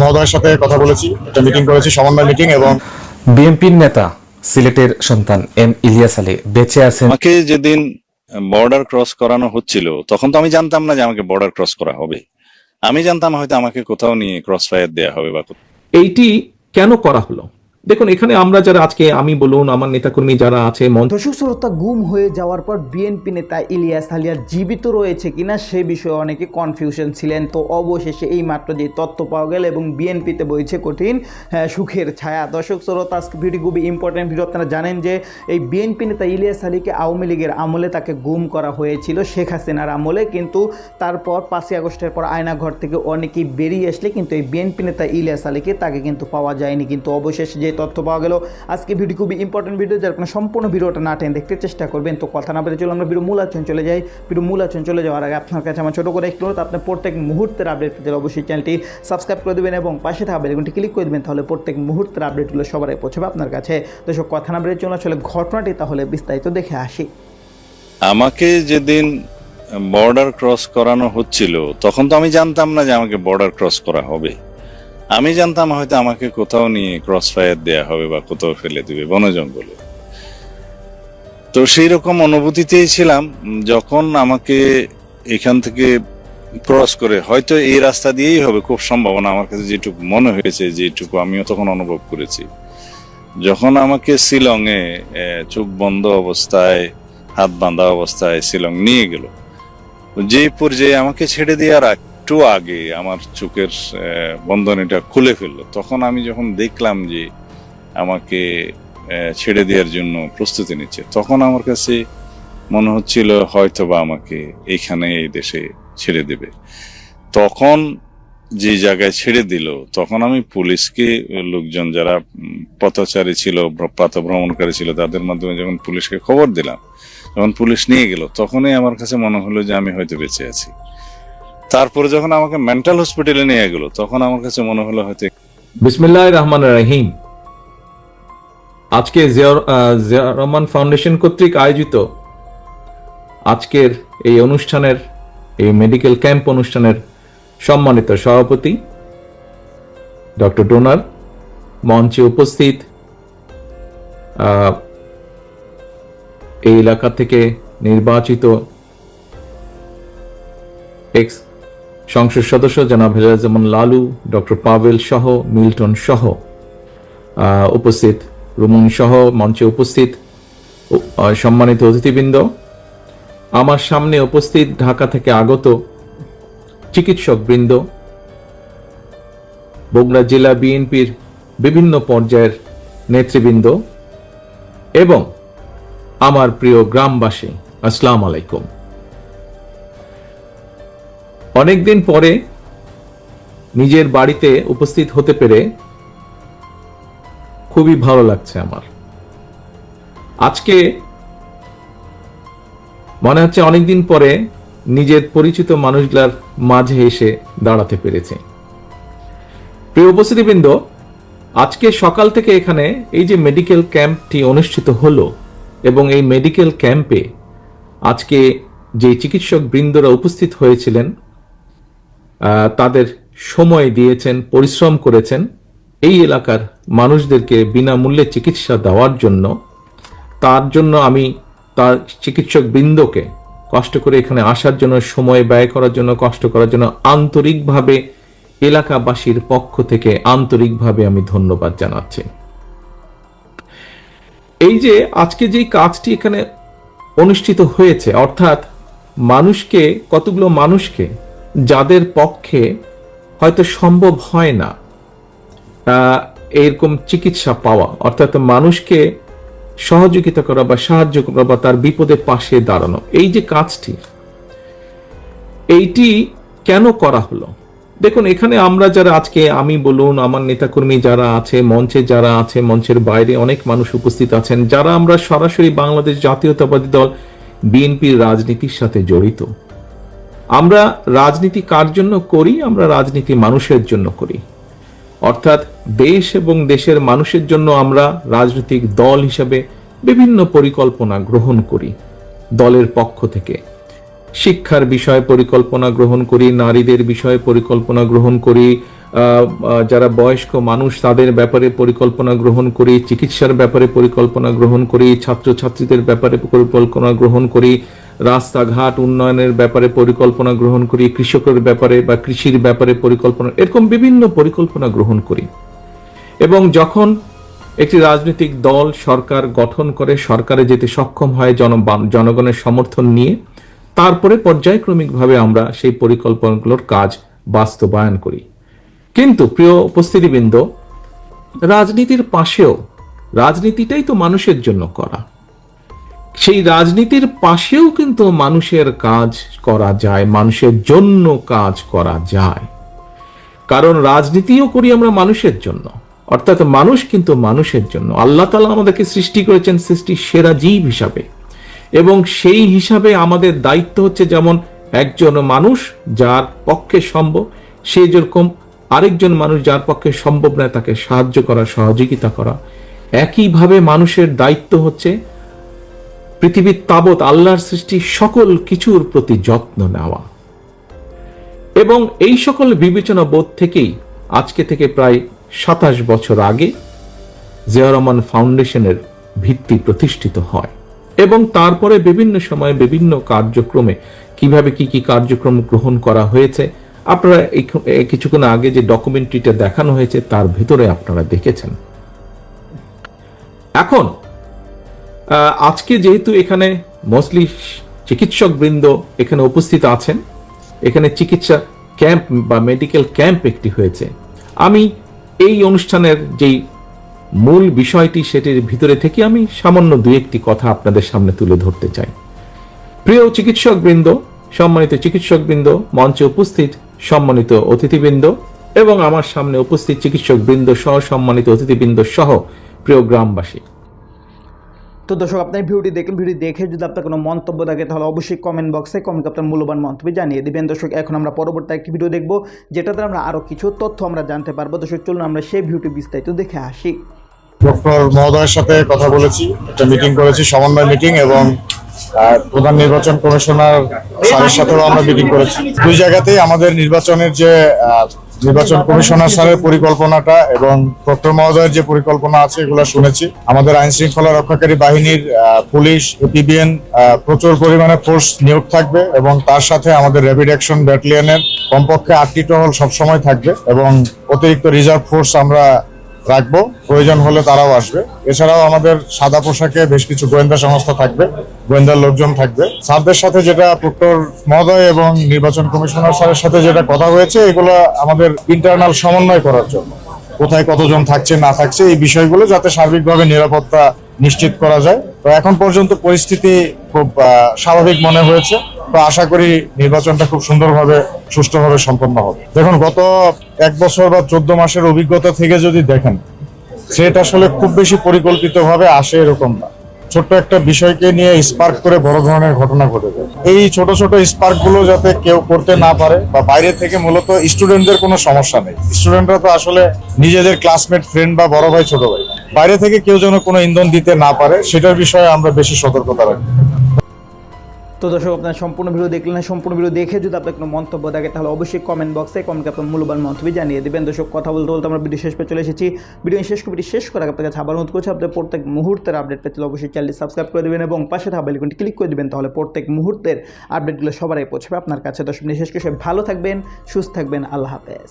মহোদয়ের সাথে কথা বলেছি একটা মিটিং করেছি সমন্বয় মিটিং এবং বিএনপির নেতা সিলেটের সন্তান এম ইলিয়াস আলী বেঁচে আছেন। আমাকে যেদিন বর্ডার ক্রস করানো হচ্ছিল তখন তো আমি জানতাম না যে আমাকে বর্ডার ক্রস করা হবে। আমি জানতাম হয়তো আমাকে কোথাও নিয়ে ক্রস ফায়ার দেওয়া হবে বা। এইটি কেন করা হলো? দেখুন এখানে আমরা যারা আজকে আমি বলুন আমার নেতাকর্মী যারা আছে দর্শক শ্রোতা গুম হয়ে যাওয়ার পর বিএনপি নেতা ইলিয়াস আলিয়ার জীবিত রয়েছে কিনা সে বিষয়ে অনেকে কনফিউশন ছিলেন। তো অবশেষে এই মাত্র যে তথ্য পাওয়া গেল এবং বিএনপিতে বইছে কঠিন হ্যাঁ, সুখের ছায়া। দর্শক শ্রোতা আজকে ভিডিও খুবই ইম্পর্টেন্ট ভিডিও। আপনারা জানেন যে এই বিএনপি নেতা ইলিয়াস আলীকে আওয়ামী লীগের আমলে তাকে গুম করা হয়েছিল শেখ হাসিনার আমলে। কিন্তু তারপর পাঁচই আগস্টের পর আয়নাঘর থেকে অনেকেই বেরিয়ে আসলে কিন্তু এই বিএনপি নেতা ইলিয়াস আলীকে তাকে কিন্তু পাওয়া যায়নি। কিন্তু অবশেষে যে তথ্য পাওয়া গেল। আজকে ভিডিও খুবই ইম্পর্টেন্ট ভিডিও যার কারণে সম্পূর্ণ ভিডিওটা না টেন দেখতে চেষ্টা করবেন। তো কথা না বেড়ে চলো আমরা ভিডিও মূল আচরণ চলে যাই। ভিডিও মূল আচরণ চলে যাওয়ার আগে আপনার কাছে আমার ছোটো করে একটু আপনার প্রত্যেক মুহূর্তের আপডেট পেতে অবশ্যই চ্যানেলটি সাবস্ক্রাইব করে দেবেন এবং পাশে থাকা বেলগুনটি ক্লিক করে দেবেন, তাহলে প্রত্যেক মুহূর্তের আপডেটগুলো সবার পৌঁছবে আপনার কাছে। তো সব কথা না বেড়ে চলো আসলে ঘটনাটি তাহলে বিস্তারিত দেখে আসি। আমাকে যেদিন বর্ডার ক্রস করানো হচ্ছিল, তখন তো আমি জানতাম না যে আমাকে বর্ডার ক্রস করা হবে। আমি জানতাম হয়তো আমাকে কোথাও নিয়ে ক্রস ফায়ার দেওয়া হবে বা কোথাও ফেলে দিবে, বন জঙ্গলে। তো সেই রকম অনুভূতিতেই ছিলাম, যখন আমাকে এখান থেকে ক্রস করে, হয়তো এই রাস্তা দিয়েই হবে, খুব সম্ভাবনা আমার কাছে যেটুকু মনে হয়েছে, যেটুকু আমিও তখন অনুভব করেছি। যখন আমাকে শিলংয়ে চোখ বন্ধ অবস্থায়, হাত বাঁধা অবস্থায় শিলং নিয়ে গেল যে পর্যায়ে আমাকে ছেড়ে দেওয়ার একটু আগে আমার চোখের বন্ধনীটা খুলে ফেলল। তখন আমি যখন দেখলাম যে আমাকে ছেড়ে দেওয়ার জন্য প্রস্তুতি নিচ্ছে, তখন আমার কাছে মনে হচ্ছিল হয়তো বা আমাকে এইখানে এই দেশে ছেড়ে দেবে। তখন যে জায়গায় ছেড়ে দিল, তখন আমি পুলিশকে, লোকজন যারা পথচারী ছিল, ভ্র- পথ ভ্রমণকারী ছিল, তাদের মাধ্যমে যখন পুলিশকে খবর দিলাম, যখন পুলিশ নিয়ে গেল, তখনই আমার কাছে মনে হলো যে আমি হয়তো বেঁচে আছি। তারপরে যখন আমাকে মেন্টাল হসপিটালে নিয়ে গেল, তখন আমার কাছে মনে হলো হয়তো বিসমিল্লাহ রহমান রহিম। আজকে জিয়াউর রহমান ফাউন্ডেশন কর্তৃক আয়োজিত আজকের এই অনুষ্ঠানের, এই মেডিকেল ক্যাম্প অনুষ্ঠানের সম্মানিত সভাপতি ডক্টর ডোনার মঞ্চে উপস্থিত এই এলাকা থেকে নির্বাচিত এক্স সংসদ সদস্য জনাব যেমন লালু, ডক্টর পাভেল সহ মিল্টন সহ উপস্থিত রুমন সহ মঞ্চে উপস্থিত সম্মানিত অতিথিবৃন্দ। আমার সামনে উপস্থিত ঢাকা থেকে আগত চিকিৎসক বৃন্দ বগুড়া জেলা বিএনপির বিভিন্ন পর্যায়ের নেতৃবৃন্দ এবং আমার প্রিয় গ্রামবাসী, আসসালাম আলাইকুম। অনেকদিন পরে নিজের বাড়িতে উপস্থিত হতে পেরে খুবই ভালো লাগছে আমার। আজকে মনে হচ্ছে অনেকদিন পরে নিজের পরিচিত মানুষগুলার মাঝে এসে দাঁড়াতে পেরেছে। প্রিয় উপস্থিতিবৃন্দ, আজকে সকাল থেকে এখানে এই যে মেডিকেল ক্যাম্পটি অনুষ্ঠিত হলো এবং এই মেডিকেল ক্যাম্পে আজকে যে চিকিৎসক বৃন্দরা উপস্থিত হয়েছিলেন তাদের সময় দিয়েছেন, পরিশ্রম করেছেন। এই এলাকার মানুষদেরকে বিনামূল্যে চিকিৎসা দেওয়ার জন্য, তার জন্য আমি তার চিকিৎসক বৃন্দকে কষ্ট করে এখানে আসার জন্য, সময় ব্যয় করার জন্য, কষ্ট করার জন্য আন্তরিকভাবে এলাকাবাসীর পক্ষ থেকে আন্তরিকভাবে আমি ধন্যবাদ জানাচ্ছি। এই যে আজকে যেই কাজটি এখানে অনুষ্ঠিত হয়েছে, অর্থাৎ মানুষকে, কতগুলো মানুষকে যাদের পক্ষে হয়তো সম্ভব হয় না এরকম চিকিৎসা পাওয়া, অর্থাৎ মানুষকে সহযোগিতা করা বা সাহায্য করা বা তার বিপদে পাশে দাঁড়ানো, এই যে কাজটি, এইটি কেন করা হলো? দেখুন, এখানে আমরা যারা আজকে, আমি বলুন, আমার নেতাকর্মী যারা আছে, মঞ্চে যারা আছে, মঞ্চের বাইরে অনেক মানুষ উপস্থিত আছেন, যারা আমরা সরাসরি বাংলাদেশ জাতীয়তাবাদী দল, বিএনপির রাজনীতির সাথে জড়িত। আমরা রাজনীতি কার জন্য করি? আমরা রাজনীতি মানুষের জন্য করি। অর্থাৎ দেশ এবং দেশের মানুষের জন্য আমরা রাজনৈতিক দল হিসাবে বিভিন্ন পরিকল্পনা গ্রহণ করি দলের পক্ষ থেকে। শিক্ষার বিষয়ে পরিকল্পনা গ্রহণ করি, নারীদের বিষয়ে পরিকল্পনা গ্রহণ করি যারা বয়স্ক মানুষ, তাদের ব্যাপারে পরিকল্পনা গ্রহণ করি, চিকিৎসার ব্যাপারে পরিকল্পনা গ্রহণ করি, ছাত্রছাত্রীদের ব্যাপারে পরিকল্পনা গ্রহণ করি, রাস্তাঘাট উন্নয়নের ব্যাপারে পরিকল্পনা গ্রহণ করি, কৃষকের ব্যাপারে বা কৃষির ব্যাপারে পরিকল্পনা, এরকম বিভিন্ন পরিকল্পনা গ্রহণ করি। এবং যখন একটি রাজনৈতিক দল, সরকার গঠন করে, সরকারে যেতে সক্ষম হয় জন- জনগণের সমর্থন নিয়ে, তারপরে পর্যায়ক্রমিকভাবে আমরা সেই পরিকল্পনাগুলোর কাজ বাস্তবায়ন করি। কিন্তু প্রিয় উপস্থিতিবৃন্দ, রাজনীতির পাশেও রাজনীতিটাই তো মানুষের জন্য করা। সেই রাজনীতির পাশেও কিন্তু মানুষের কাজ করা যায়, মানুষের জন্য কাজ করা যায়। কারণ রাজনীতিও করি আমরা মানুষের জন্য। অর্থাৎ মানুষ কিন্তু মানুষের জন্য। আল্লাহ তালা আমাদেরকে সৃষ্টি করেছেন সৃষ্টির সেরা জীব হিসাবে। এবং সেই হিসাবে আমাদের দায়িত্ব হচ্ছে যেমন একজন মানুষ যার পক্ষে সম্ভব, সে যেরকম আরেকজন মানুষ যার পক্ষে সম্ভব নয় তাকে সাহায্য করা, সহযোগিতা করা। একইভাবে মানুষের দায়িত্ব হচ্ছে পৃথিবীর তাবৎ আল্লাহর সৃষ্টি সকল কিছুর প্রতি যত্ন নেওয়া। এবং এই সকল বিবেচনা বোধ থেকেই আজকে থেকে প্রায় সাতাশ বছর আগে জিয়া রহমান ফাউন্ডেশনের ভিত্তি প্রতিষ্ঠিত হয়। এবং তারপরে বিভিন্ন সময়ে বিভিন্ন কার্যক্রমে কীভাবে কি কি কার্যক্রম গ্রহণ করা হয়েছে আপনারা কিছুক্ষণ আগে যে ডকুমেন্টারিটা দেখানো হয়েছে, তার ভিতরে আপনারা দেখেছেন। এখন আজকে যেহেতু এখানে মোস্টলি চিকিৎসক বৃন্দ এখানে উপস্থিত আছেন, এখানে চিকিৎসা ক্যাম্প বা মেডিকেল ক্যাম্প একটি হয়েছে। আমি এই অনুষ্ঠানের যেই মূল বিষয়টি, সেটির ভিতরে থেকে আমি সামান্য দু একটি কথা আপনাদের সামনে তুলে ধরতে চাই। প্রিয় চিকিৎসক বৃন্দ সম্মানিত চিকিৎসক বৃন্দ মঞ্চে উপস্থিত সম্মানিত অতিথিবৃন্দ এবং আমার সামনে উপস্থিত চিকিৎসক বৃন্দ সহ সম্মানিত অতিথিবৃন্দ সহ প্রিয় গ্রামবাসী। তো দর্শক আপনার ভিডিওটি দেখেন ভিডিও দেখে যদি আপনার কোনো মন্তব্য থাকে তাহলে অবশ্যই কমেন্ট বক্সে কমেন্ট আপনার মূল্যবান মন্তব্য জানিয়ে দেবেন। দর্শক এখন আমরা পরবর্তী একটি ভিডিও দেখব যেটাতে আমরা আরও কিছু তথ্য আমরা জানতে পারব। দর্শক চলুন আমরা সেই ভিডিওটি বিস্তারিত দেখে আসি। ডক্টর মহোদয়ের সাথে কথা বলেছি একটা মিটিং করেছি সমন্বয় মিটিং এবং প্রধান নির্বাচন কমিশনার স্যারের সাথেও আমরা মিটিং করেছি। দুই জায়গাতেই আমাদের নির্বাচনের যে নির্বাচন কমিশনার স্যারের পরিকল্পনাটা এবং ডক্টর মহোদয়ের যে পরিকল্পনা আছে এগুলো শুনেছি। আমাদের আইন শৃঙ্খলা রক্ষাকারী বাহিনীর পুলিশ, এপিবিএন প্রচুর পরিমাণে ফোর্স নিয়োগ থাকবে এবং তার সাথে আমাদের র্যাপিড অ্যাকশন ব্যাটালিয়নের কমপক্ষে আটটি টহল সবসময় থাকবে এবং অতিরিক্ত রিজার্ভ ফোর্স আমরা রাখব। প্রয়োজন হলে তারাও আসবে। এছাড়াও আমাদের সাদা পোশাকে বেশ কিছু গোয়েন্দা সংস্থা থাকবে, গোয়েন্দার লোকজন থাকবে। স্যারদের সাথে যেটা প্রক্টর মহোদয় এবং নির্বাচন কমিশনার স্যারের সাথে যেটা কথা হয়েছে, এগুলো আমাদের ইন্টারনাল সমন্বয় করার জন্য। কোথায় কতজন থাকছে, না থাকছে, এই বিষয়গুলো যাতে সার্বিকভাবে নিরাপত্তা নিশ্চিত করা যায়। তো এখন পর্যন্ত পরিস্থিতি খুব স্বাভাবিক মনে হয়েছে। তো আশা করি নির্বাচনটা খুব সুন্দরভাবে, সুষ্ঠুভাবে সম্পন্ন হবে। দেখুন, গত এক বছর বা চোদ্দ মাসের অভিজ্ঞতা থেকে যদি দেখেন, সেটা আসলে খুব বেশি পরিকল্পিতভাবে আসে এরকম না। ছোট্ট একটা বিষয়কে নিয়ে স্পার্ক করে বড় ধরনের ঘটনা ঘটে যায়। এই ছোট ছোট স্পার্কগুলো যাতে কেউ করতে না পারে বা বাইরে থেকে মূলত স্টুডেন্টদের কোনো সমস্যা নেই। স্টুডেন্টরা তো আসলে নিজেদের ক্লাসমেট, ফ্রেন্ড বা বড় ভাই, ছোট ভাই। বাইরে থেকে কেউ যেন কোনো ইন্ধন দিতে না পারে, সেটার বিষয়ে আমরা বেশি সতর্কতা রাখি। তো দর্শক, আপনার সম্পূর্ণ ভিডিও দেখলেন না, সম্পূর্ণ ভিডিও দেখে যদি আপনার কোনো মন্তব্য থাকে, তাহলে অবশ্যই কমেন্ট বক্সে কমেন্টে আপনার মূল্যবান মন্তব্য জানিয়ে দেবেন। দর্শক, কথা বলতে বলতে আমরা ভিডিও শেষ পেয়ে চলে এসেছি। ভিডিও শেষ করে শেষ করে আপনার কাছে আবার অনুরোধ করছি আপনার প্রত্যেক মুহূর্তের আপডেট পেতে অবশ্যই চ্যানেলটি সাবস্ক্রাইব করে দেবেন এবং পাশে থাকা বেলিকনটি ক্লিক করে দেবেন, তাহলে প্রত্যেক মুহূর্তের আপডেটগুলো সবার আগে পৌঁছবে আপনার কাছে। দর্শক শেষ করে ভালো থাকবেন, সুস্থ থাকবেন, আল্লাহ হাফেজ।